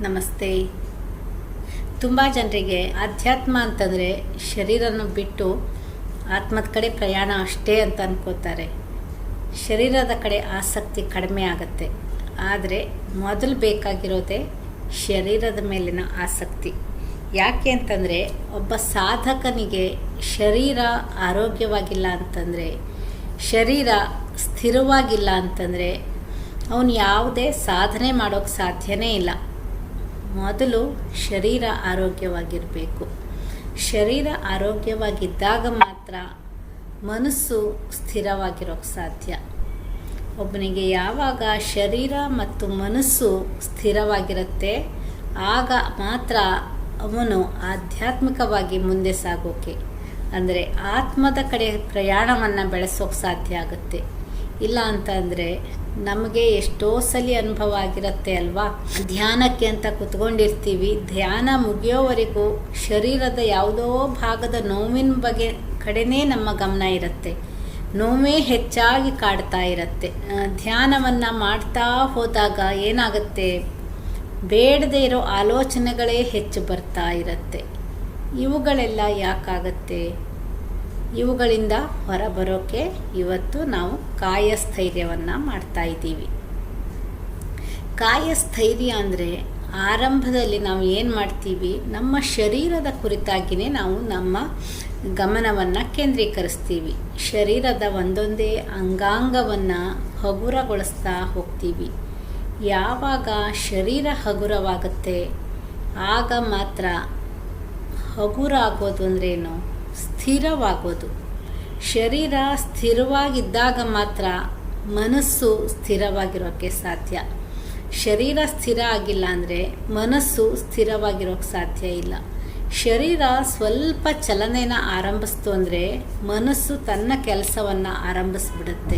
ನಮಸ್ತೆ. ತುಂಬ ಜನರಿಗೆ ಅಧ್ಯಾತ್ಮ ಅಂತಂದರೆ ಶರೀರನ ಬಿಟ್ಟು ಆತ್ಮದ ಕಡೆ ಪ್ರಯಾಣ ಅಷ್ಟೇ ಅಂತ ಅನ್ಕೋತಾರೆ. ಶರೀರದ ಕಡೆ ಆಸಕ್ತಿ ಕಡಿಮೆ ಆಗುತ್ತೆ. ಆದರೆ ಮೊದಲು ಬೇಕಾಗಿರೋದೇ ಶರೀರದ ಮೇಲಿನ ಆಸಕ್ತಿ. ಯಾಕೆ ಅಂತಂದರೆ ಒಬ್ಬ ಸಾಧಕನಿಗೆ ಶರೀರ ಆರೋಗ್ಯವಾಗಿಲ್ಲ ಅಂತಂದರೆ, ಶರೀರ ಸ್ಥಿರವಾಗಿಲ್ಲ ಅಂತಂದರೆ, ಅವನು ಯಾವುದೇ ಸಾಧನೆ ಮಾಡೋಕ್ಕೆ ಸಾಧ್ಯನೇ ಇಲ್ಲ. ಮೊದಲು ಶರೀರ ಆರೋಗ್ಯವಾಗಿರಬೇಕು. ಶರೀರ ಆರೋಗ್ಯವಾಗಿದ್ದಾಗ ಮಾತ್ರ ಮನಸ್ಸು ಸ್ಥಿರವಾಗಿರೋಕ್ಕೆ ಸಾಧ್ಯ. ಒಬ್ಬನಿಗೆ ಯಾವಾಗ ಶರೀರ ಮತ್ತು ಮನಸ್ಸು ಸ್ಥಿರವಾಗಿರುತ್ತೆ, ಆಗ ಮಾತ್ರ ಅವನು ಆಧ್ಯಾತ್ಮಿಕವಾಗಿ ಮುಂದೆ ಸಾಗೋಕೆ, ಅಂದರೆ ಆತ್ಮದ ಕಡೆ ಪ್ರಯಾಣವನ್ನು ಬೆಳೆಸೋಕೆ ಸಾಧ್ಯ ಆಗುತ್ತೆ. ಇಲ್ಲ ಅಂತ ಅಂದರೆ ನಮಗೆ ಎಷ್ಟೋ ಸಲ ಅನುಭವ ಆಗಿರುತ್ತೆ ಅಲ್ವಾ? ಧ್ಯಾನಕ್ಕೆ ಅಂತ ಕುತ್ಕೊಂಡಿರ್ತೀವಿ, ಧ್ಯಾನ ಮುಗಿಯೋವರೆಗೂ ಶರೀರದ ಯಾವುದೋ ಭಾಗದ ನೋವಿನ ಬಗ್ಗೆ ಕಡೆನೇ ನಮ್ಮ ಗಮನ ಇರುತ್ತೆ. ನೋವೇ ಹೆಚ್ಚಾಗಿ ಕಾಡ್ತಾ ಇರುತ್ತೆ. ಧ್ಯಾನವನ್ನು ಮಾಡ್ತಾ ಹೋದಾಗ ಏನಾಗುತ್ತೆ? ಬೇಡದೇ ಇರೋ ಆಲೋಚನೆಗಳೇ ಹೆಚ್ಚು ಬರ್ತಾ ಇರುತ್ತೆ. ಇವುಗಳೆಲ್ಲ ಯಾಕಾಗತ್ತೆ? ಇವುಗಳಿಂದ ಹೊರಬರೋಕೆ ಇವತ್ತು ನಾವು ಕಾಯಸ್ಥೈರ್ಯವನ್ನು ಮಾಡ್ತಾ ಇದ್ದೀವಿ. ಕಾಯಸ್ಥೈರ್ಯ ಅಂದರೆ ಆರಂಭದಲ್ಲಿ ನಾವು ಏನು ಮಾಡ್ತೀವಿ? ನಮ್ಮ ಶರೀರದ ಕುರಿತಾಗಿಯೇ ನಾವು ನಮ್ಮ ಗಮನವನ್ನು ಕೇಂದ್ರೀಕರಿಸ್ತೀವಿ. ಶರೀರದ ಒಂದೊಂದೇ ಅಂಗಾಂಗವನ್ನು ಹಗುರಗೊಳಿಸ್ತಾ ಹೋಗ್ತೀವಿ. ಯಾವಾಗ ಶರೀರ ಹಗುರವಾಗುತ್ತೆ, ಆಗ ಮಾತ್ರ ಹಗುರ ಆಗೋದು ಅಂದ್ರೇನು? ಸ್ಥಿರವಾಗೋದು. ಶರೀರ ಸ್ಥಿರವಾಗಿದ್ದಾಗ ಮಾತ್ರ ಮನಸ್ಸು ಸ್ಥಿರವಾಗಿರೋಕ್ಕೆ ಸಾಧ್ಯ. ಶರೀರ ಸ್ಥಿರ ಆಗಿಲ್ಲ ಅಂದರೆ ಮನಸ್ಸು ಸ್ಥಿರವಾಗಿರೋಕ್ಕೆ ಸಾಧ್ಯ ಇಲ್ಲ. ಶರೀರ ಸ್ವಲ್ಪ ಚಲನೆನ ಆರಂಭಿಸ್ತು ಅಂದರೆ ಮನಸ್ಸು ತನ್ನ ಕೆಲಸವನ್ನು ಆರಂಭಿಸ್ಬಿಡುತ್ತೆ.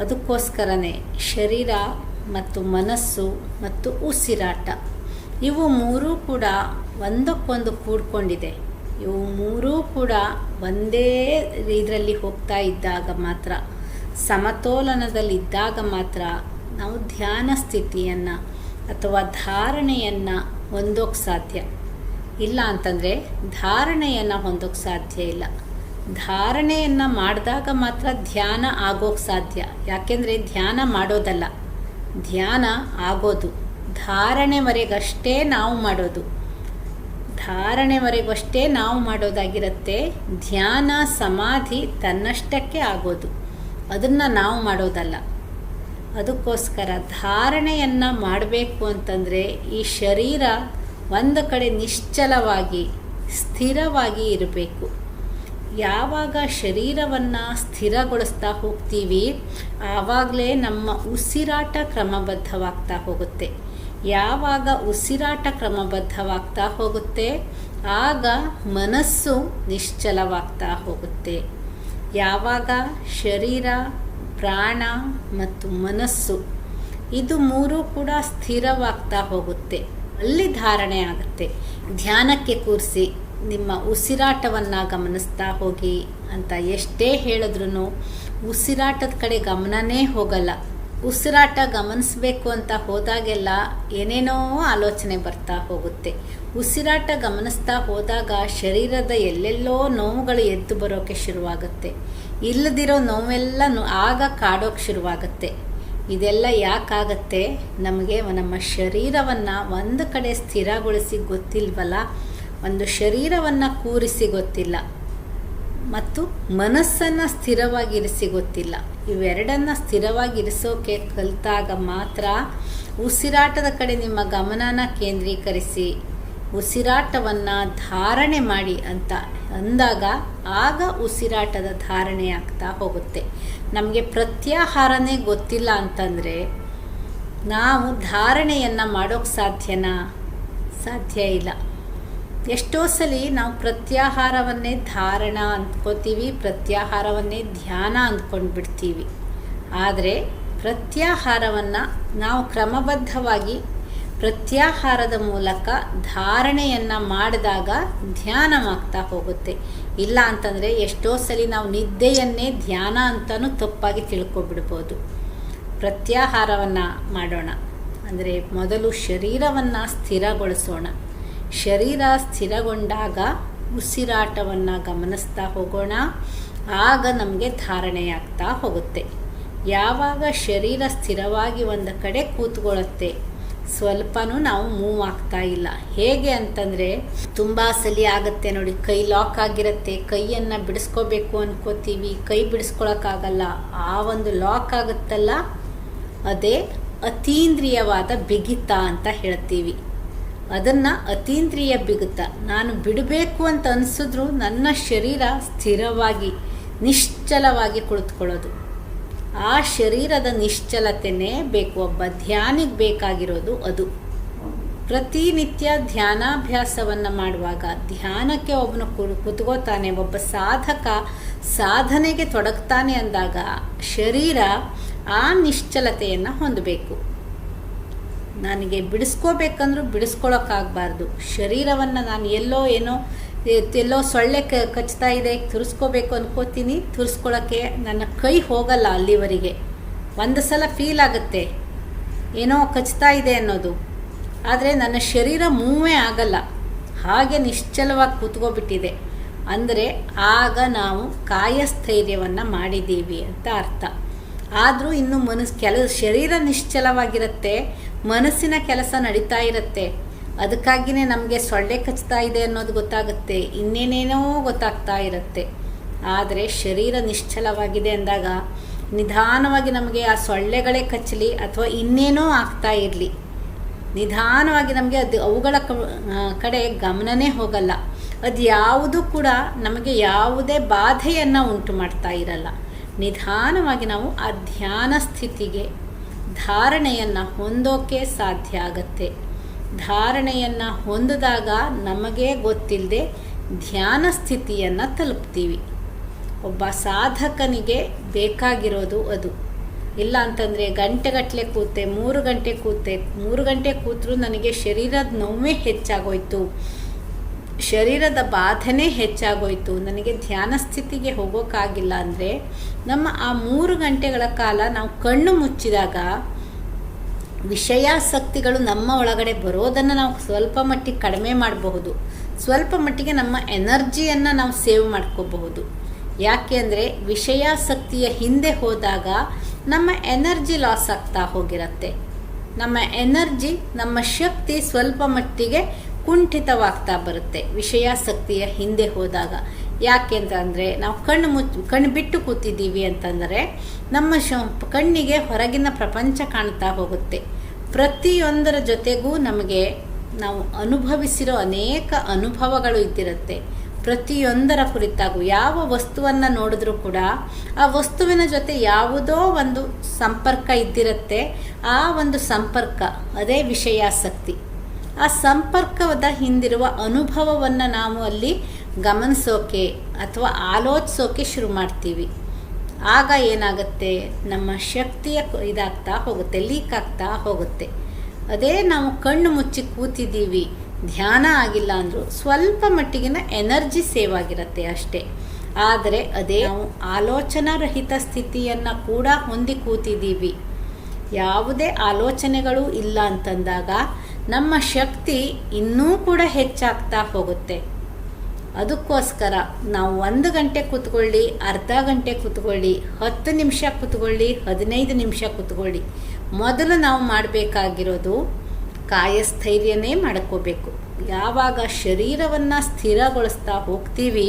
ಅದಕ್ಕೋಸ್ಕರನೇ ಶರೀರ ಮತ್ತು ಮನಸ್ಸು ಮತ್ತು ಉಸಿರಾಟ. ಇವು ಮೂರೂ ಕೂಡ ಒಂದಕ್ಕೊಂದು ಕೂಡ್ಕೊಂಡಿದೆ. ಇವು ಮೂರೂ ಕೂಡ ಒಂದೇ ಇದರಲ್ಲಿ ಹೋಗ್ತಾ ಇದ್ದಾಗ ಮಾತ್ರ, ಸಮತೋಲನದಲ್ಲಿದ್ದಾಗ ಮಾತ್ರ ನಾವು ಧ್ಯಾನ ಸ್ಥಿತಿಯನ್ನು ಅಥವಾ ಧಾರಣೆಯನ್ನು ಹೊಂದೋಕ್ಕೆ ಸಾಧ್ಯ. ಇಲ್ಲ ಅಂತಂದರೆ ಧಾರಣೆಯನ್ನು ಹೊಂದೋಕ್ಕೆ ಸಾಧ್ಯ ಇಲ್ಲ. ಧಾರಣೆಯನ್ನು ಮಾಡಿದಾಗ ಮಾತ್ರ ಧ್ಯಾನ ಆಗೋಕ್ಕೆ ಸಾಧ್ಯ. ಯಾಕೆಂದರೆ ಧ್ಯಾನ ಮಾಡೋದಲ್ಲ. ಧ್ಯಾನ ಆಗೋದು. ಧಾರಣೆವರೆಗಷ್ಟೇ ನಾವು ಮಾಡೋದು. ಧಾರಣೆವರೆಗಷ್ಟೇ ನಾವು ಮಾಡೋದಾಗಿರುತ್ತೆ. ಧ್ಯಾನ, ಸಮಾಧಿ ತನ್ನಷ್ಟಕ್ಕೆ ಆಗೋದು. ಅದನ್ನು ನಾವು ಮಾಡೋದಲ್ಲ. ಅದಕ್ಕೋಸ್ಕರ ಧಾರಣೆಯನ್ನು ಮಾಡಬೇಕು ಅಂತಂದರೆ ಈ ಶರೀರ ಒಂದು ಕಡೆ ನಿಶ್ಚಲವಾಗಿ, ಸ್ಥಿರವಾಗಿ ಇರಬೇಕು. ಯಾವಾಗ ಶರೀರವನ್ನು ಸ್ಥಿರಗೊಳಿಸ್ತಾ ಹೋಗ್ತೀವಿ, ಆವಾಗಲೇ ನಮ್ಮ ಉಸಿರಾಟ ಕ್ರಮಬದ್ಧವಾಗ್ತಾ ಹೋಗುತ್ತೆ. ಯಾವಾಗ ಉಸಿರಾಟ ಕ್ರಮಬದ್ಧವಾಗ್ತಾ ಹೋಗುತ್ತೆ, ಆಗ ಮನಸ್ಸು ನಿಶ್ಚಲವಾಗ್ತಾ ಹೋಗುತ್ತೆ. ಯಾವಾಗ ಶರೀರ, ಪ್ರಾಣ ಮತ್ತು ಮನಸ್ಸು, ಇದು ಮೂರೂ ಕೂಡ ಸ್ಥಿರವಾಗ್ತಾ ಹೋಗುತ್ತೆ. ಅಲ್ಲಿ ಧಾರಣೆ ಆಗುತ್ತೆ. ಧ್ಯಾನಕ್ಕೆ ಕೂರಿಸಿ ನಿಮ್ಮ ಉಸಿರಾಟವನ್ನು ಗಮನಿಸ್ತಾ ಹೋಗಿ ಅಂತ ಎಷ್ಟೇ ಹೇಳಿದ್ರೂ ಉಸಿರಾಟದ ಕಡೆ ಗಮನನೇ ಹೋಗಲ್ಲ. ಉಸಿರಾಟ ಗಮನಿಸಬೇಕು ಅಂತ ಹೋದಾಗೆಲ್ಲ ಏನೇನೋ ಆಲೋಚನೆ ಬರ್ತಾ ಹೋಗುತ್ತೆ. ಉಸಿರಾಟ ಗಮನಿಸ್ತಾ ಹೋದಾಗ ಶರೀರದ ಎಲ್ಲೆಲ್ಲೋ ನೋವುಗಳು ಎದ್ದು ಬರೋಕ್ಕೆ ಶುರುವಾಗುತ್ತೆ. ಇಲ್ಲದಿರೋ ನೋವೆಲ್ಲ ಆಗ ಕಾಡೋಕೆ ಶುರುವಾಗುತ್ತೆ. ಇದೆಲ್ಲ ಯಾಕಾಗತ್ತೆ? ನಮಗೆ ನಮ್ಮ ಶರೀರವನ್ನು ಒಂದು ಕಡೆ ಸ್ಥಿರಗೊಳಿಸಿ ಗೊತ್ತಿಲ್ವಲ್ಲ? ಒಂದು ಶರೀರವನ್ನು ಕೂರಿಸಿ ಗೊತ್ತಿಲ್ಲ. ಮತ್ತು ಮನಸ್ಸನ್ನು ಸ್ಥಿರವಾಗಿರಿಸಿ ಗೊತ್ತಿಲ್ಲ. ಇವೆರಡನ್ನು ಸ್ಥಿರವಾಗಿರಿಸೋಕೆ ಕಲಿತಾಗ ಮಾತ್ರ ಉಸಿರಾಟದ ಕಡೆ ನಿಮ್ಮ ಗಮನನ ಕೇಂದ್ರೀಕರಿಸಿ, ಉಸಿರಾಟವನ್ನು ಧಾರಣೆ ಮಾಡಿ ಅಂತ ಅಂದಾಗ ಆಗ ಉಸಿರಾಟದ ಧಾರಣೆ ಆಗ್ತಾ ಹೋಗುತ್ತೆ. ನಮಗೆ ಪ್ರತ್ಯಾಹಾರನೇ ಗೊತ್ತಿಲ್ಲ ಅಂತಂದರೆ ನಾವು ಧಾರಣೆಯನ್ನು ಮಾಡೋಕ್ಕೆ ಸಾಧ್ಯನಾ? ಸಾಧ್ಯ ಇಲ್ಲ. ಎಷ್ಟೋ ಸಲ ನಾವು ಪ್ರತ್ಯಾಹಾರವನ್ನೇ ಧಾರಣ ಅಂದ್ಕೋತೀವಿ, ಪ್ರತ್ಯಾಹಾರವನ್ನೇ ಧ್ಯಾನ ಅಂದ್ಕೊಂಡು ಬಿಡ್ತೀವಿ ಆದರೆ ಪ್ರತ್ಯಾಹಾರವನ್ನು ನಾವು ಕ್ರಮಬದ್ಧವಾಗಿ ಪ್ರತ್ಯಾಹಾರದ ಮೂಲಕ ಧಾರಣೆಯನ್ನು ಮಾಡಿದಾಗ ಧ್ಯಾನವಾಗ್ತಾ ಹೋಗುತ್ತೆ. ಇಲ್ಲ ಅಂತಂದರೆ ಎಷ್ಟೋ ಸಲ ನಾವು ನಿದ್ದೆಯನ್ನೇ ಧ್ಯಾನ ಅಂತಲೂ ತಪ್ಪಾಗಿ ತಿಳ್ಕೊಬಿಡ್ಬೋದು. ಪ್ರತ್ಯಾಹಾರವನ್ನು ಮಾಡೋಣ. ಅಂದರೆ ಮೊದಲು ಶರೀರವನ್ನು ಸ್ಥಿರಗೊಳಿಸೋಣ. ಶರೀರ ಸ್ಥಿರಗೊಂಡಾಗ ಉಸಿರಾಟವನ್ನು ಗಮನಿಸ್ತಾ ಹೋಗೋಣ. ಆಗ ನಮಗೆ ಧಾರಣೆಯಾಗ್ತಾ ಹೋಗುತ್ತೆ. ಯಾವಾಗ ಶರೀರ ಸ್ಥಿರವಾಗಿ ಒಂದು ಕಡೆ ಕೂತ್ಕೊಳ್ಳುತ್ತೆ, ಸ್ವಲ್ಪನೂ ನಾವು ಮೂವ್ ಆಗ್ತಾ ಇಲ್ಲ. ಹೇಗೆ ಅಂತಂದರೆ, ತುಂಬ ಸಲಿ ಆಗುತ್ತೆ ನೋಡಿ, ಕೈ ಲಾಕ್ ಆಗಿರುತ್ತೆ, ಕೈಯನ್ನು ಬಿಡಿಸ್ಕೋಬೇಕು ಅನ್ಕೋತೀವಿ, ಕೈ ಬಿಡಿಸ್ಕೊಳಕ್ಕಾಗಲ್ಲ. ಆ ಒಂದು ಲಾಕ್ ಆಗುತ್ತಲ್ಲ, ಅದೇ ಅತೀಂದ್ರಿಯವಾದ ಬಿಗಿತ ಅಂತ ಹೇಳ್ತೀವಿ. ಅದನ್ನು ಅತೀಂದ್ರಿಯ ಬಿಗುತ್ತ ನಾನು ಬಿಡಬೇಕು ಅಂತ ಅನಿಸಿದ್ರು ನನ್ನ ಶರೀರ ಸ್ಥಿರವಾಗಿ, ನಿಶ್ಚಲವಾಗಿ ಕುಳಿತುಕೊಳ್ಳೋದು. ಆ ಶರೀರದ ನಿಶ್ಚಲತೆಯೇ ಬೇಕು. ಒಬ್ಬ ಧ್ಯಾನಿಗೆ ಬೇಕಾಗಿರೋದು ಅದು. ಪ್ರತಿನಿತ್ಯ ಧ್ಯಾನಾಭ್ಯಾಸವನ್ನು ಮಾಡುವಾಗ ಧ್ಯಾನಕ್ಕೆ ಒಬ್ಬನು ಕುತ್ಕೋತಾನೆ, ಒಬ್ಬ ಸಾಧಕ ಸಾಧನೆಗೆ ತೊಡಗ್ತಾನೆ ಅಂದಾಗ ಶರೀರ ಆ ನಿಶ್ಚಲತೆಯನ್ನು ಹೊಂದಬೇಕು. ನನಗೆ ಬಿಡಿಸ್ಕೋಬೇಕಂದ್ರೂ ಬಿಡಿಸ್ಕೊಳಕ್ಕಾಗಬಾರ್ದು. ಶರೀರವನ್ನು ನಾನು ಎಲ್ಲೋ ಏನೋ ಎಲ್ಲೋ ಸೊಳ್ಳೆ ಕ, ಕಚ್ತಾ ಇದೆ, ತುರಿಸ್ಕೋಬೇಕು ಅನ್ಕೋತೀನಿ ತುರಿಸ್ಕೊಳ್ಳೋಕ್ಕೆ ನನ್ನ ಕೈ ಹೋಗಲ್ಲ ಅಲ್ಲಿವರೆಗೆ. ಒಂದು ಸಲ ಫೀಲ್ ಆಗುತ್ತೆ. ಏನೋ ಕಚ್ತಾ ಇದೆ ಅನ್ನೋದು. ಆದರೆ ನನ್ನ ಶರೀರ ಮೂವೇ ಆಗಲ್ಲ. ಹಾಗೆ ನಿಶ್ಚಲವಾಗಿ ಕೂತ್ಕೋಬಿಟ್ಟಿದೆ. ಅಂದರೆ ಆಗ ನಾವು ಕಾಯಸ್ಥೈರ್ಯವನ್ನು ಮಾಡಿದ್ದೀವಿ ಅಂತ ಅರ್ಥ. ಆದರೂ ಇನ್ನು ಮನಸ್ಸು ಕೆಲ ಶರೀರ ನಿಶ್ಚಲವಾಗಿರುತ್ತೆ. ಮನಸ್ಸಿನ ಕೆಲಸ ನಡೀತಾ ಇರುತ್ತೆ. ಅದಕ್ಕಾಗಿಯೇ ನಮಗೆ ಸೊಳ್ಳೆ ಕಚ್ತಾ ಇದೆ ಅನ್ನೋದು ಗೊತ್ತಾಗುತ್ತೆ. ಇನ್ನೇನೇನೋ ಗೊತ್ತಾಗ್ತಾ ಇರುತ್ತೆ. ಆದರೆ ಶರೀರ ನಿಶ್ಚಲವಾಗಿದೆ ಅಂದಾಗ ನಿಧಾನವಾಗಿ ನಮಗೆ ಆ ಸೊಳ್ಳೆಗಳೇ ಕಚ್ಚಲಿ ಅಥವಾ ಇನ್ನೇನೋ ಆಗ್ತಾ ಇರಲಿ. ನಿಧಾನವಾಗಿ ನಮಗೆ ಅದು ಅವುಗಳ ಕಡೆ ಗಮನನೇ ಹೋಗಲ್ಲ. ಅದು ಯಾವುದು ಕೂಡ ನಮಗೆ ಯಾವುದೇ ಬಾಧೆಯನ್ನು ಉಂಟು ಮಾಡ್ತಾ ಇರಲ್ಲ. ನಿಧಾನವಾಗಿ ನಾವು ಆ ಧ್ಯಾನ ಸ್ಥಿತಿಗೆ ಧಾರಣೆಯನ್ನು ಹೊಂದೋಕೆ ಸಾಧ್ಯ ಆಗತ್ತೆ. ಧಾರಣೆಯನ್ನು ಹೊಂದಿದಾಗ ನಮಗೆ ಗೊತ್ತಿಲ್ಲದೆ ಧ್ಯಾನ ಸ್ಥಿತಿಯನ್ನು ತಲುಪ್ತೀವಿ. ಒಬ್ಬ ಸಾಧಕನಿಗೆ ಬೇಕಾಗಿರೋದು ಅದು. ಇಲ್ಲ ಅಂತಂದರೆ ಗಂಟೆಗಟ್ಟಲೆ ಕೂತೆ, ಮೂರು ಗಂಟೆ ಕೂತೆ, ಮೂರು ಗಂಟೆ ಕೂತರೂ ನನಗೆ ಶರೀರದ ನೋವೇ ಹೆಚ್ಚಾಗೋಯ್ತು. ಶರೀರದ ಬಾಧನೆ ಹೆಚ್ಚಾಗೋಯ್ತು. ನನಗೆ ಧ್ಯಾನ ಸ್ಥಿತಿಗೆ ಹೋಗೋಕ್ಕಾಗಿಲ್ಲ ಅಂದರೆ ನಮ್ಮ ಆ ಮೂರು ಗಂಟೆಗಳ ಕಾಲ ನಾವು ಕಣ್ಣು ಮುಚ್ಚಿದಾಗ ವಿಷಯಾಸಕ್ತಿಗಳು ನಮ್ಮ ಒಳಗಡೆ ಬರೋದನ್ನು ನಾವು ಸ್ವಲ್ಪ ಮಟ್ಟಿಗೆ ಕಡಿಮೆ ಮಾಡಬಹುದು. ಸ್ವಲ್ಪ ಮಟ್ಟಿಗೆ ನಮ್ಮ ಎನರ್ಜಿಯನ್ನು ನಾವು ಸೇವ್ ಮಾಡ್ಕೋಬಹುದು. ಯಾಕೆ ಅಂದರೆ ವಿಷಯಾಸಕ್ತಿಯ ಹಿಂದೆ ಹೋದಾಗ ನಮ್ಮ ಎನರ್ಜಿ ಲಾಸ್ ಆಗ್ತಾ ಹೋಗಿರತ್ತೆ. ನಮ್ಮ ಎನರ್ಜಿ, ನಮ್ಮ ಶಕ್ತಿ ಸ್ವಲ್ಪ ಮಟ್ಟಿಗೆ ಕುಂಠಿತವಾಗ್ತಾ ಬರುತ್ತೆ. ವಿಷಯಾಸಕ್ತಿಯ ಹಿಂದೆ ಹೋದಾಗ. ಯಾಕೆಂತಂದರೆ ನಾವು ಕಣ್ಣು ಮುಚ್ ಕಣ್ಣು ಬಿಟ್ಟು ಕೂತಿದ್ದೀವಿ ಅಂತಂದರೆ, ನಮ್ಮ ಶ, ಕಣ್ಣಿಗೆ ಹೊರಗಿನ ಪ್ರಪಂಚ ಕಾಣ್ತಾ ಹೋಗುತ್ತೆ. ಪ್ರತಿಯೊಂದರ ಜೊತೆಗೂ ನಮಗೆ ನಾವು ಅನುಭವಿಸಿರೋ ಅನೇಕ ಅನುಭವಗಳು ಇದ್ದಿರುತ್ತೆ. ಪ್ರತಿಯೊಂದರ ಕುರಿತಾಗೂ ಯಾವ ವಸ್ತುವನ್ನು ನೋಡಿದ್ರೂ ಕೂಡ, ಆ ವಸ್ತುವಿನ ಜೊತೆ ಯಾವುದೋ ಒಂದು ಸಂಪರ್ಕ ಇದ್ದಿರುತ್ತೆ. ಆ ಒಂದು ಸಂಪರ್ಕ, ಅದೇ ವಿಷಯಾಸಕ್ತಿ ಆ ಸಂಪರ್ಕದ ಹಿಂದಿರುವ ಅನುಭವವನ್ನು ನಾವು ಅಲ್ಲಿ ಗಮನಿಸೋಕೆ ಅಥವಾ ಆಲೋಚಿಸೋಕೆ ಶುರು ಮಾಡ್ತೀವಿ. ಆಗ ಏನಾಗುತ್ತೆ? ನಮ್ಮ ಶಕ್ತಿಯ ಇದಾಗ್ತಾ ಹೋಗುತ್ತೆ ಲೀಕ್ ಆಗ್ತಾ ಹೋಗುತ್ತೆ. ಅದೇ ನಾವು ಕಣ್ಣು ಮುಚ್ಚಿ ಕೂತಿದ್ದೀವಿ, ಧ್ಯಾನ ಆಗಿಲ್ಲ ಅಂದರೂ ಸ್ವಲ್ಪ ಮಟ್ಟಿಗಿನ ಎನರ್ಜಿ ಸೇವ್ ಆಗಿರುತ್ತೆ ಅಷ್ಟೇ. ಆದರೆ ಅದೇ ನಾವು ಆಲೋಚನಾರಹಿತ ಸ್ಥಿತಿಯನ್ನು ಕೂಡ ಹೊಂದಿ ಕೂತಿದ್ದೀವಿ. ಯಾವುದೇ ಆಲೋಚನೆಗಳು ಇಲ್ಲ ಅಂತಂದಾಗ ನಮ್ಮ ಶಕ್ತಿ ಇನ್ನೂ ಕೂಡ ಹೆಚ್ಚಾಗ್ತಾ ಹೋಗುತ್ತೆ. ಅದಕ್ಕೋಸ್ಕರ ನಾವು ಒಂದು ಗಂಟೆ ಕೂತ್ಕೊಳ್ಳಿ, ಅರ್ಧ ಗಂಟೆ ಕೂತ್ಕೊಳ್ಳಿ, ಹತ್ತು ನಿಮಿಷ ಕೂತ್ಕೊಳ್ಳಿ, ಹದಿನೈದು ನಿಮಿಷ ಕೂತ್ಕೊಳ್ಳಿ. ಮೊದಲು ನಾವು ಮಾಡಬೇಕಾಗಿರೋದು ಕಾಯಸ್ಥೈರ್ಯನೇ ಮಾಡ್ಕೋಬೇಕು. ಯಾವಾಗ ಶರೀರವನ್ನು ಸ್ಥಿರಗೊಳಿಸ್ತಾ ಹೋಗ್ತೀವಿ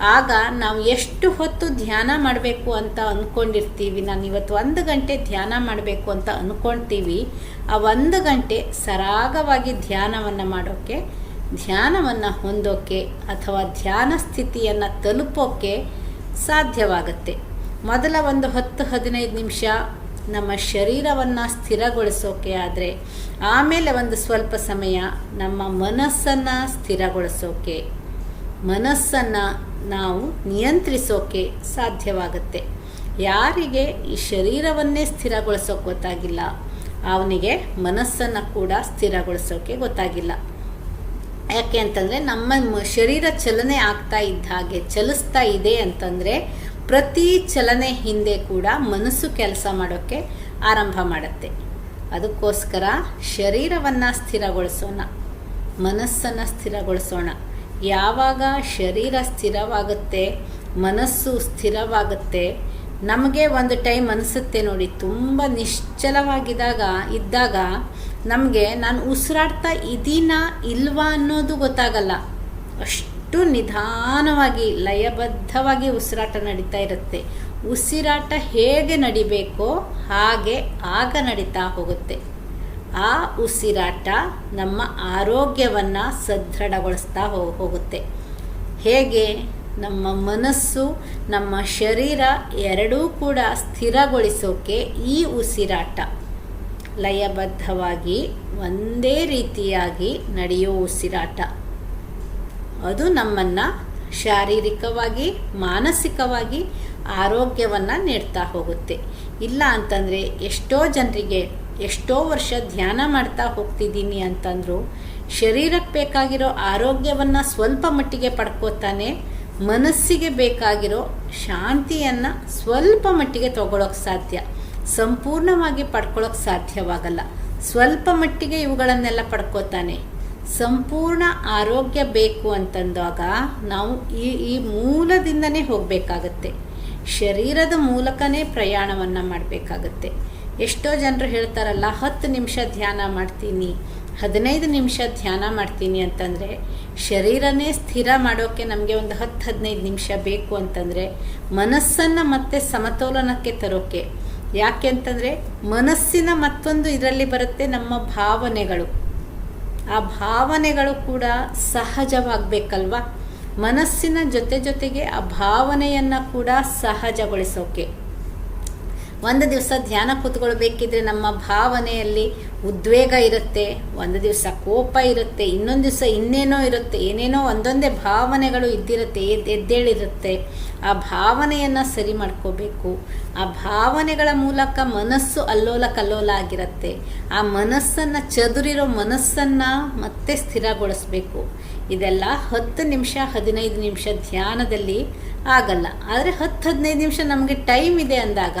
ಆಗ ನಾವು ಎಷ್ಟು ಹೊತ್ತು ಧ್ಯಾನ ಮಾಡಬೇಕು ಅಂತ ಅಂದ್ಕೊಂಡಿರ್ತೀವಿ ನಾನು ಇವತ್ತು ಒಂದು ಗಂಟೆ ಧ್ಯಾನ ಮಾಡಬೇಕು ಅಂತ ಅಂದ್ಕೊಳ್ತೀವಿ ಆ ಒಂದು ಗಂಟೆ ಸರಾಗವಾಗಿ ಧ್ಯಾನವನ್ನು ಮಾಡೋಕ್ಕೆ ಧ್ಯಾನವನ್ನು ಹೊಂದೋಕ್ಕೆ ಅಥವಾ ಧ್ಯಾನ ಸ್ಥಿತಿಯನ್ನು ತಲುಪೋಕ್ಕೆ ಸಾಧ್ಯವಾಗುತ್ತೆ. ಮೊದಲ ಒಂದು ಹತ್ತು ಹದಿನೈದು ನಿಮಿಷ ನಮ್ಮ ಶರೀರವನ್ನು ಸ್ಥಿರಗೊಳಿಸೋಕೆ ಆದರೆ, ಆಮೇಲೆ ಒಂದು ಸ್ವಲ್ಪ ಸಮಯ ನಮ್ಮ ಮನಸ್ಸನ್ನು ಸ್ಥಿರಗೊಳಿಸೋಕೆ, ಮನಸ್ಸನ್ನು ನಾವು ನಿಯಂತ್ರಿಸೋಕೆ ಸಾಧ್ಯವಾಗುತ್ತೆ. ಯಾರಿಗೆ ಈ ಶರೀರವನ್ನೇ ಸ್ಥಿರಗೊಳಿಸೋಕೆ ಗೊತ್ತಾಗಿಲ್ಲ, ಅವನಿಗೆ ಮನಸ್ಸನ್ನು ಕೂಡ ಸ್ಥಿರಗೊಳಿಸೋಕೆ ಗೊತ್ತಾಗಿಲ್ಲ. ಯಾಕೆ ಅಂತಂದರೆ ನಮ್ಮ ಶರೀರ ಚಲನೆ ಆಗ್ತಾ ಇದ್ದ ಹಾಗೆ ಚಲಿಸ್ತಾ ಇದೆ ಅಂತಂದರೆ ಪ್ರತಿ ಚಲನೆ ಹಿಂದೆ ಕೂಡ ಮನಸ್ಸು ಕೆಲಸ ಮಾಡೋಕ್ಕೆ ಆರಂಭ ಮಾಡುತ್ತೆ. ಅದಕ್ಕೋಸ್ಕರ ಶರೀರವನ್ನು ಸ್ಥಿರಗೊಳಿಸೋಣ, ಮನಸ್ಸನ್ನು ಸ್ಥಿರಗೊಳಿಸೋಣ. ಯಾವಾಗ ಶರೀರ ಸ್ಥಿರವಾಗುತ್ತೆ, ಮನಸ್ಸು ಸ್ಥಿರವಾಗುತ್ತೆ, ನಮಗೆ ಒಂದು ಟೈಮ್ ಅನಿಸುತ್ತೆ ನೋಡಿ, ತುಂಬ ನಿಶ್ಚಲವಾಗಿದ್ದಾಗ, ಇದ್ದಾಗ ನಮಗೆ ನಾನು ಉಸಿರಾಡ್ತಾ ಇದೀನಾ ಇಲ್ವಾ ಅನ್ನೋದು ಗೊತ್ತಾಗಲ್ಲ. ಅಷ್ಟು ನಿಧಾನವಾಗಿ, ಲಯಬದ್ಧವಾಗಿ ಉಸಿರಾಟ ನಡೀತಾ ಇರುತ್ತೆ. ಉಸಿರಾಟ ಹೇಗೆ ನಡಿಬೇಕೋ ಹಾಗೆ ಆಗ ನಡೀತಾ ಹೋಗುತ್ತೆ. ಆ ಉಸಿರಾಟ ನಮ್ಮ ಆರೋಗ್ಯವನ್ನು ಸದೃಢಗೊಳಿಸ್ತಾ ಹೋಗುತ್ತೆ. ಹೇಗೆ? ನಮ್ಮ ಮನಸ್ಸು, ನಮ್ಮ ಶರೀರ ಎರಡೂ ಕೂಡ ಸ್ಥಿರಗೊಳಿಸೋಕೆ ಈ ಉಸಿರಾಟ. ಲಯಬದ್ಧವಾಗಿ, ಒಂದೇ ರೀತಿಯಾಗಿ ನಡೆಯೋ ಉಸಿರಾಟ. ಅದು ನಮ್ಮನ್ನು ಶಾರೀರಿಕವಾಗಿ, ಮಾನಸಿಕವಾಗಿ ಆರೋಗ್ಯವನ್ನು ನೀಡ್ತಾ ಹೋಗುತ್ತೆ. ಇಲ್ಲ ಅಂತಂದರೆ ಎಷ್ಟೋ ಜನರಿಗೆ ಎಷ್ಟೋ ವರ್ಷ ಧ್ಯಾನ ಮಾಡ್ತಾ ಹೋಗ್ತಿದ್ದೀನಿ ಅಂತಂದರು ಶರೀರಕ್ಕೆ ಬೇಕಾಗಿರೋ ಆರೋಗ್ಯವನ್ನು ಸ್ವಲ್ಪ ಮಟ್ಟಿಗೆ ಪಡ್ಕೋತಾನೆ, ಮನಸ್ಸಿಗೆ ಬೇಕಾಗಿರೋ ಶಾಂತಿಯನ್ನು ಸ್ವಲ್ಪ ಮಟ್ಟಿಗೆ ತಗೊಳ್ಳೋಕೆ ಸಾಧ್ಯ. ಸಂಪೂರ್ಣವಾಗಿ ಪಡ್ಕೊಳ್ಳೋಕೆ ಸಾಧ್ಯವಾಗಲ್ಲ. ಸ್ವಲ್ಪ ಮಟ್ಟಿಗೆ ಇವುಗಳನ್ನೆಲ್ಲ ಪಡ್ಕೋತಾನೆ. ಸಂಪೂರ್ಣ ಆರೋಗ್ಯ ಬೇಕು ಅಂತಂದಾಗ ನಾವು ಈ ಈ ಮೂಲದಿಂದನೇ ಹೋಗಬೇಕಾಗತ್ತೆ. ಶರೀರದ ಮೂಲಕನೇ ಪ್ರಯಾಣವನ್ನು ಮಾಡಬೇಕಾಗತ್ತೆ. ಎಷ್ಟೋ ಜನರು ಹೇಳ್ತಾರಲ್ಲ, ಹತ್ತು ನಿಮಿಷ ಧ್ಯಾನ ಮಾಡ್ತೀನಿ, ಹದಿನೈದು ನಿಮಿಷ ಧ್ಯಾನ ಮಾಡ್ತೀನಿ ಅಂತಂದರೆ, ಶರೀರನೇ ಸ್ಥಿರ ಮಾಡೋಕ್ಕೆ ನಮಗೆ ಒಂದು ಹತ್ತು ಹದಿನೈದು ನಿಮಿಷ ಬೇಕು ಅಂತಂದರೆ, ಮನಸ್ಸನ್ನು ಮತ್ತೆ ಸಮತೋಲನಕ್ಕೆ ತರೋಕೆ. ಯಾಕೆ ಅಂತಂದರೆ, ಮನಸ್ಸಿನ ಮತ್ತೊಂದು ಇದರಲ್ಲಿ ಬರುತ್ತೆ ನಮ್ಮ ಭಾವನೆಗಳು. ಆ ಭಾವನೆಗಳು ಕೂಡ ಸಹಜವಾಗಬೇಕಲ್ವಾ? ಮನಸ್ಸಿನ ಜೊತೆ ಜೊತೆಗೆ ಆ ಭಾವನೆಯನ್ನು ಕೂಡ ಸಹಜಗೊಳಿಸೋಕೆ. ಒಂದು ದಿವಸ ಧ್ಯಾನ ಕೂತ್ಕೊಳ್ಬೇಕಿದ್ರೆ ನಮ್ಮ ಭಾವನೆಯಲ್ಲಿ ಉದ್ವೇಗ ಇರುತ್ತೆ, ಒಂದು ದಿವಸ ಕೋಪ ಇರುತ್ತೆ, ಇನ್ನೊಂದು ದಿವಸ ಇನ್ನೇನೋ ಇರುತ್ತೆ, ಏನೇನೋ ಒಂದೊಂದೇ ಭಾವನೆಗಳು ಇದ್ದಿರುತ್ತೆ ಎದ್ದೇಳಿರುತ್ತೆ. ಆ ಭಾವನೆಯನ್ನು ಸರಿ ಮಾಡ್ಕೋಬೇಕು. ಆ ಭಾವನೆಗಳ ಮೂಲಕ ಮನಸ್ಸು ಅಲ್ಲೋಲ ಕಲ್ಲೋಲ ಆಗಿರುತ್ತೆ. ಆ ಮನಸ್ಸನ್ನು ಚದುರಿರೋ ಮನಸ್ಸನ್ನು ಮತ್ತೆ ಸ್ಥಿರಗೊಳಿಸ್ಬೇಕು. ಇದೆಲ್ಲ ಹತ್ತು ನಿಮಿಷ, ಹದಿನೈದು ನಿಮಿಷ ಧ್ಯಾನದಲ್ಲಿ ಆಗಲ್ಲ. ಆದರೆ ಹತ್ತು, ಹದಿನೈದು ನಿಮಿಷ ನಮಗೆ ಟೈಮ್ ಇದೆ ಅಂದಾಗ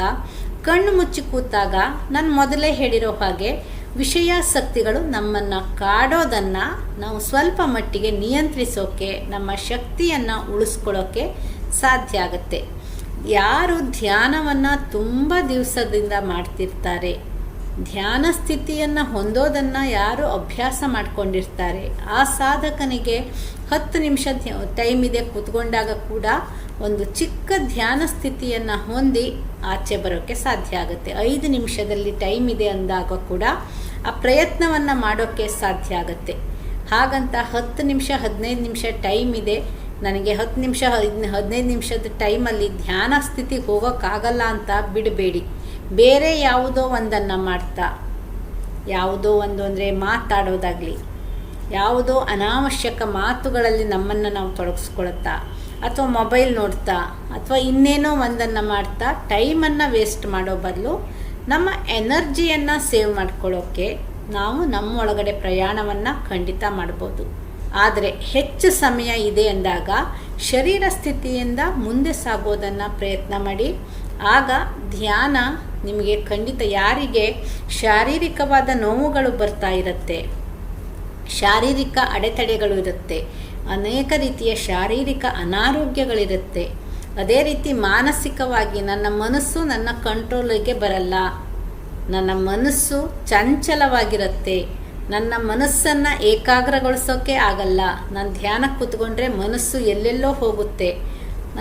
ಕಣ್ಣು ಮುಚ್ಚಿ ಕೂತಾಗ ನಾನು ಮೊದಲೇ ಹೇಳಿರೋ ಹಾಗೆ ವಿಷಯಾಸಕ್ತಿಗಳು ನಮ್ಮನ್ನು ಕಾಡೋದನ್ನು ನಾವು ಸ್ವಲ್ಪ ಮಟ್ಟಿಗೆ ನಿಯಂತ್ರಿಸೋಕೆ, ನಮ್ಮ ಶಕ್ತಿಯನ್ನು ಉಳಿಸ್ಕೊಳ್ಳೋಕ್ಕೆ ಸಾಧ್ಯ ಆಗುತ್ತೆ. ಯಾರು ಧ್ಯಾನವನ್ನು ತುಂಬ ದಿವಸದಿಂದ ಮಾಡ್ತಿರ್ತಾರೆ. ಧ್ಯಾನ ಸ್ಥಿತಿಯನ್ನು ಹೊಂದೋದನ್ನು ಯಾರು ಅಭ್ಯಾಸ ಮಾಡಿಕೊಂಡಿರ್ತಾರೆ, ಆ ಸಾಧಕನಿಗೆ ಹತ್ತು ನಿಮಿಷ ಟೈಮ್ ಇದೆ ಕೂತ್ಕೊಂಡಾಗ ಕೂಡ ಒಂದು ಚಿಕ್ಕ ಧ್ಯಾನ ಸ್ಥಿತಿಯನ್ನು ಹೊಂದಿ ಆಚೆ ಬರೋಕ್ಕೆ ಸಾಧ್ಯ ಆಗುತ್ತೆ. ಐದು ನಿಮಿಷದಲ್ಲಿ ಟೈಮ್ ಇದೆ ಅಂದಾಗ ಕೂಡ ಆ ಪ್ರಯತ್ನವನ್ನು ಮಾಡೋಕ್ಕೆ ಸಾಧ್ಯ ಆಗುತ್ತೆ. ಹಾಗಂತ ಹತ್ತು ನಿಮಿಷ, ಹದಿನೈದು ನಿಮಿಷ ಟೈಮ್ ಇದೆ, ನನಗೆ ಹತ್ತು ನಿಮಿಷ, ಹದಿನೈದು ನಿಮಿಷದ ಟೈಮಲ್ಲಿ ಧ್ಯಾನ ಸ್ಥಿತಿಗೆ ಹೋಗೋಕ್ಕಾಗಲ್ಲ ಅಂತ ಬಿಡಬೇಡಿ. ಬೇರೆ ಯಾವುದೋ ಒಂದನ್ನು ಮಾಡ್ತಾ, ಯಾವುದೋ ಒಂದು ಅಂದರೆ ಮಾತಾಡೋದಾಗಲಿ, ಯಾವುದೋ ಅನಾವಶ್ಯಕ ಮಾತುಗಳಲ್ಲಿ ನಮ್ಮನ್ನು ನಾವು ತೊಡಗಿಸ್ಕೊಳುತ್ತಾ ಅಥವಾ ಮೊಬೈಲ್ ನೋಡ್ತಾ, ಅಥವಾ ಇನ್ನೇನೋ ಒಂದನ್ನು ಮಾಡ್ತಾ ಟೈಮನ್ನು ವೇಸ್ಟ್ ಮಾಡೋ ಬದಲು ನಮ್ಮ ಎನರ್ಜಿಯನ್ನು ಸೇವ್ ಮಾಡ್ಕೊಳ್ಳೋಕ್ಕೆ ನಾವು ನಮ್ಮೊಳಗಡೆ ಪ್ರಯಾಣವನ್ನು ಖಂಡಿತ ಮಾಡ್ಬೋದು. ಆದರೆ ಹೆಚ್ಚು ಸಮಯ ಇದೆ ಅಂದಾಗ ಶರೀರ ಸ್ಥಿತಿಯಿಂದ ಮುಂದೆ ಸಾಗೋದನ್ನು ಪ್ರಯತ್ನ ಮಾಡಿ ಆಗ ಧ್ಯಾನ ನಿಮಗೆ ಖಂಡಿತ ಯಾರಿಗೆ ಶಾರೀರಿಕವಾದ ನೋವುಗಳು ಬರ್ತಾ ಇರುತ್ತೆ, ಶಾರೀರಿಕ ಅಡೆತಡೆಗಳು ಇರುತ್ತೆ, ಅನೇಕ ರೀತಿಯ ಶಾರೀರಿಕ ಅನಾರೋಗ್ಯಗಳಿರುತ್ತೆ. ಅದೇ ರೀತಿ ಮಾನಸಿಕವಾಗಿ ನನ್ನ ಮನಸ್ಸು ನನ್ನ ಕಂಟ್ರೋಲಿಗೆ ಬರಲ್ಲ, ನನ್ನ ಮನಸ್ಸು ಚಂಚಲವಾಗಿರುತ್ತೆ, ನನ್ನ ಮನಸ್ಸನ್ನು ಏಕಾಗ್ರಗೊಳಿಸೋಕೆ ಆಗಲ್ಲ. ನಾನು ಧ್ಯಾನಕ್ಕೆ ಕೂತ್ಕೊಂಡ್ರೆ ಮನಸ್ಸು ಎಲ್ಲೆಲ್ಲೋ ಹೋಗುತ್ತೆ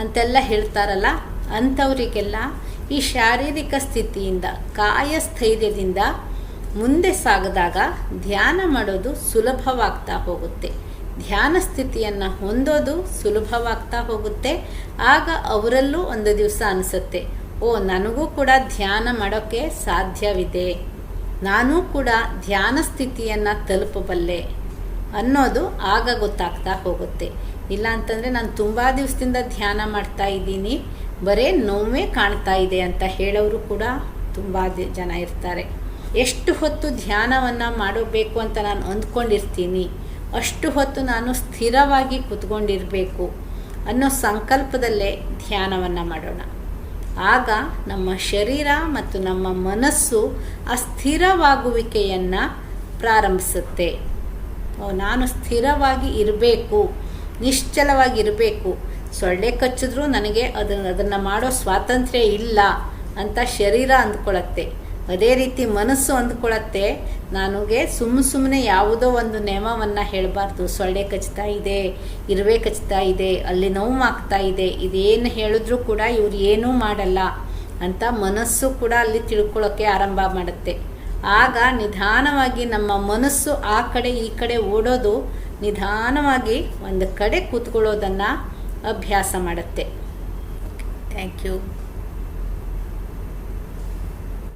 ಅಂತೆಲ್ಲ ಹೇಳ್ತಾರಲ್ಲ ಅಂಥವರಿಗೆಲ್ಲ ಈ ಶಾರೀರಿಕ ಸ್ಥಿತಿಯಿಂದ ಕಾಯ ಸ್ಥೈರ್ಯದಿಂದ ಮುಂದೆ ಸಾಗಿದಾಗ ಧ್ಯಾನ ಮಾಡೋದು ಸುಲಭವಾಗ್ತಾ ಹೋಗುತ್ತೆ. ಧ್ಯಾನ ಸ್ಥಿತಿಯನ್ನು ಹೊಂದೋದು ಸುಲಭವಾಗ್ತಾ ಹೋಗುತ್ತೆ. ಆಗ ಅವರಲ್ಲೂ ಒಂದು ದಿವಸ ಅನಿಸುತ್ತೆ, ಓ, ನನಗೂ ಕೂಡ ಧ್ಯಾನ ಮಾಡೋಕ್ಕೆ ಸಾಧ್ಯವಿದೆ. ನಾನೂ ಕೂಡ ಧ್ಯಾನ ಸ್ಥಿತಿಯನ್ನು ತಲುಪಬಲ್ಲೆ ಅನ್ನೋದು ಆಗ ಗೊತ್ತಾಗ್ತಾ ಹೋಗುತ್ತೆ. ಇಲ್ಲ ಅಂತಂದರೆ ನಾನು ತುಂಬ ದಿವಸದಿಂದ ಧ್ಯಾನ ಮಾಡ್ತಾ ಇದ್ದೀನಿ. ಬರೇ ನೋವೇ ಕಾಣ್ತಾ ಇದೆ ಅಂತ ಹೇಳೋರು ಕೂಡ ತುಂಬ ಜನ ಇರ್ತಾರೆ. ಎಷ್ಟು ಹೊತ್ತು ಧ್ಯಾನವನ್ನು ಮಾಡಬೇಕು ಅಂತ ನಾನು ಅಂದ್ಕೊಂಡಿರ್ತೀನಿ, ಅಷ್ಟು ಹೊತ್ತು ನಾನು ಸ್ಥಿರವಾಗಿ ಕೂತ್ಕೊಂಡಿರಬೇಕು ಅನ್ನೋ ಸಂಕಲ್ಪದಲ್ಲೇ ಧ್ಯಾನವನ್ನು ಮಾಡೋಣ. ಆಗ ನಮ್ಮ ಶರೀರ ಮತ್ತು ನಮ್ಮ ಮನಸ್ಸು ಅಸ್ಥಿರವಾಗುವಿಕೆಯನ್ನು ಪ್ರಾರಂಭಿಸುತ್ತೆ. ನಾನು ಸ್ಥಿರವಾಗಿ ಇರಬೇಕು ನಿಶ್ಚಲವಾಗಿ ಇರಬೇಕು ಸೊಳ್ಳೆ ಕಚ್ಚಿದ್ರೂ ನನಗೆ ಅದನ್ನು ಅದನ್ನು ಮಾಡೋ ಸ್ವಾತಂತ್ರ್ಯ ಇಲ್ಲ ಅಂತ ಶರೀರ ಅಂದ್ಕೊಳತ್ತೆ ಅದೇ ರೀತಿ ಮನಸ್ಸು ಅಂದ್ಕೊಳ್ಳತ್ತೆ. ನನಗೆ ಸುಮ್ಮ ಸುಮ್ಮನೆ ಯಾವುದೋ ಒಂದು ನಿಯಮವನ್ನು ಹೇಳಬಾರ್ದು. ಸೊಳ್ಳೆ ಕಚ್ತಾ ಇದೆ, ಇರುವೆ ಕಚ್ತಾ ಇದೆ, ಅಲ್ಲಿ ನೋವು ಆಗ್ತಾ ಇದೆ, ಇದೇನು ಹೇಳಿದ್ರೂ ಕೂಡ ಇವ್ರು ಏನೂ ಮಾಡಲ್ಲ ಅಂತ ಮನಸ್ಸು ಕೂಡ ಅಲ್ಲಿ ತಿಳ್ಕೊಳ್ಳೋಕ್ಕೆ ಆರಂಭ ಮಾಡುತ್ತೆ. ಆಗ ನಿಧಾನವಾಗಿ ನಮ್ಮ ಮನಸ್ಸು ಆ ಕಡೆ ಈ ಕಡೆ ಓಡೋದು, ನಿಧಾನವಾಗಿ ಒಂದು ಕಡೆ ಕೂತ್ಕೊಳ್ಳೋದನ್ನು ಅಭ್ಯಾಸ ಮಾಡುತ್ತೆ. Thank you